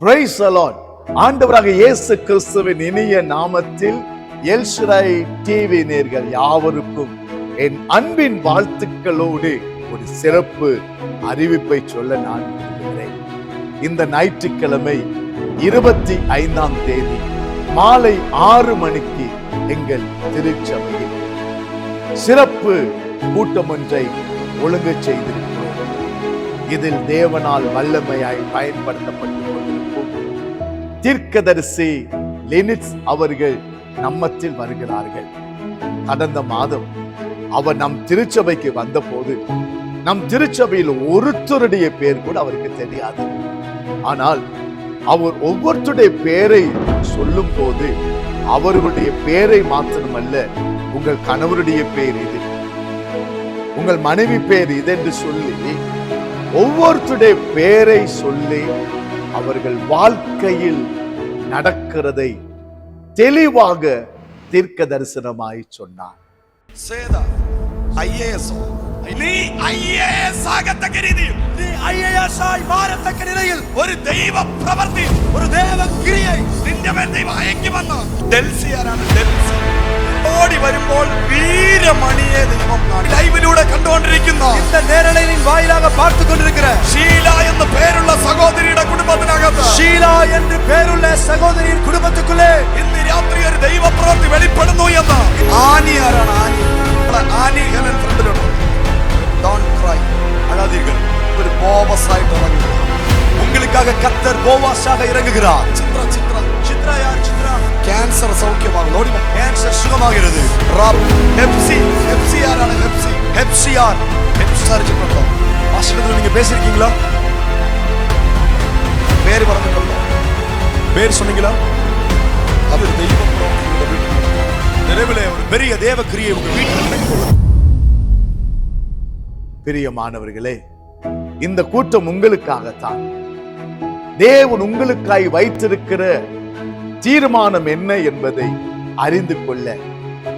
Price அலான் ஆண்டவராக இயேசு கிறிஸ்துவின் இனிய நாமத்தில் எல்ஷிராய் டிவி நேர்கள் யாவருக்கும் என் அன்பின் வாழ்த்துக்களோடு ஒரு சிறப்பு அறிவிப்பை சொல்ல நான் விரும்புகிறேன். இந்த ஞாயிற்றுக்கிழமை இருபத்தி ஐந்தாம் தேதி மாலை ஆறு மணிக்கு எங்கள் திருச்சபையில் சிறப்பு கூட்டம் ஒன்றை ஒழுங்கு செய்திருக்கிறோம். இதில் தேவனால் வல்லமையாய் பயன்படுத்தப்பட்டு தீர்க்கதரிசி லெனிட்ஸ் அவர்கள் நம்மத்தில் வருகிறார்கள். கடந்த மாதம் அவர் நம் திருச்சபைக்கு வந்தபோது நம் திருச்சபையில் ஒருத்தருடைய பேர் கூட அவருக்கு தெரியாது. ஆனால் அவர் ஒவ்வொருத்தருடைய பேரை சொல்லும் போது அவர்களுடைய பேரை மாத்திரமல்ல உங்கள் கணவருடைய பேர் இது உங்கள் மனைவி பேர் இது என்று சொல்லி ஒவ்வொருத்தருடைய பேரை சொல்லி அவர்கள் வாழ்க்கையில் நடக்கிறதை தெளிவாக தீர்க்க தரிசனமாய் சொன்னார். சேதா ஐஏஎஸ் நீ ஐஏஎஸ் ஆகத்தக்க ரீதியில் ஆய் மாறத்தக்க நிலையில் ஒரு தெய்வ பிரவர்த்தி ஒரு தேவ கிரியை നിന്റെ മേൽ ദൈവം അയക്കി വന്നു ഡൽസിയാരാണ് വരുമ്പോൾ വീരമണിയെ ദൈവം കാണി. ലൈവിലൂടെ കണ്ടുകൊണ്ടിരിക്കുന്ന இந்த நேரலையின் வாயிலாக பார்த்து கொண்டிருக்கிற ഷീല എന്ന് പേരുള്ള സഹോദരിയുടെ കുടുംബത്തിനകത്ത് ஷீலா என்று பேருள்ள சகோதரியின் குடும்பத்துக்குள்ளே ഇന്ന് രാത്രി ഒരു ദൈവ പ്രവൃത്തി വെളിപ്പെടുന്നു എന്ന് ആനി ആരാണ് ആനി നമ്മളെ ആനി ഹെലൻ ഫ്രണ്ടിലുണ്ട് ഡോൺ ക്രൈ അഴാതിരികൾ ഒരു ബോബസ് ആയിട്ട് ഇറങ്ങി உங்களுக்காக கத்தர் போவாஸாக இறங்குகிறார் கேன்சர் சௌக்கியமாகும் நோடி கேன்சர் சுகமாகிறது. ராப் ஹெப்சி ஹெப்சிஆர் ஆன ஹெப்சி ஹெப்சிஆர் ஹெப்சிஆர் சொல்றோம் ஆஸ்திரேலியாவில் நீங்க பேசிருக்கீங்களா பேர் மறந்து பேர் சொன்னீங்களா? அது தெய்வம் ஒரு பெரிய தேவ கிரியை உங்க வீட்டில் பிரியமானவர்களே இந்த கூட்டம் உங்களுக்காகத்தான். தேவன் உங்களுக்காய் வைத்திருக்கிற தீர்மானம் என்ன என்பதை அறிந்து கொள்ள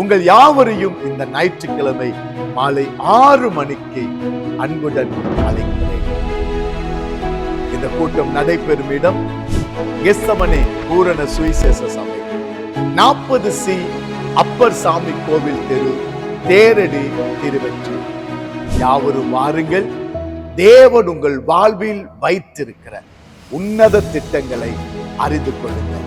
உங்கள் யாவரையும் இந்த ஞாயிற்றுக்கிழமை மாலை ஆறு மணிக்கு அன்புடன் அழைக்கிறேன். இந்த கூட்டம் நடைபெறும் இடம் எஸ்எமனே பூரண சுவிசேஷ சபை. நாற்பது சி அப்பர் சாமி கோவில் தெரு தேரடி திருவெற்றி யாவரும் வாருங்கள். தேவன் உங்கள் வாழ்வில் வைத்திருக்கிற உன்னத திட்டங்களை அறிந்து கொள்ளுங்கள்.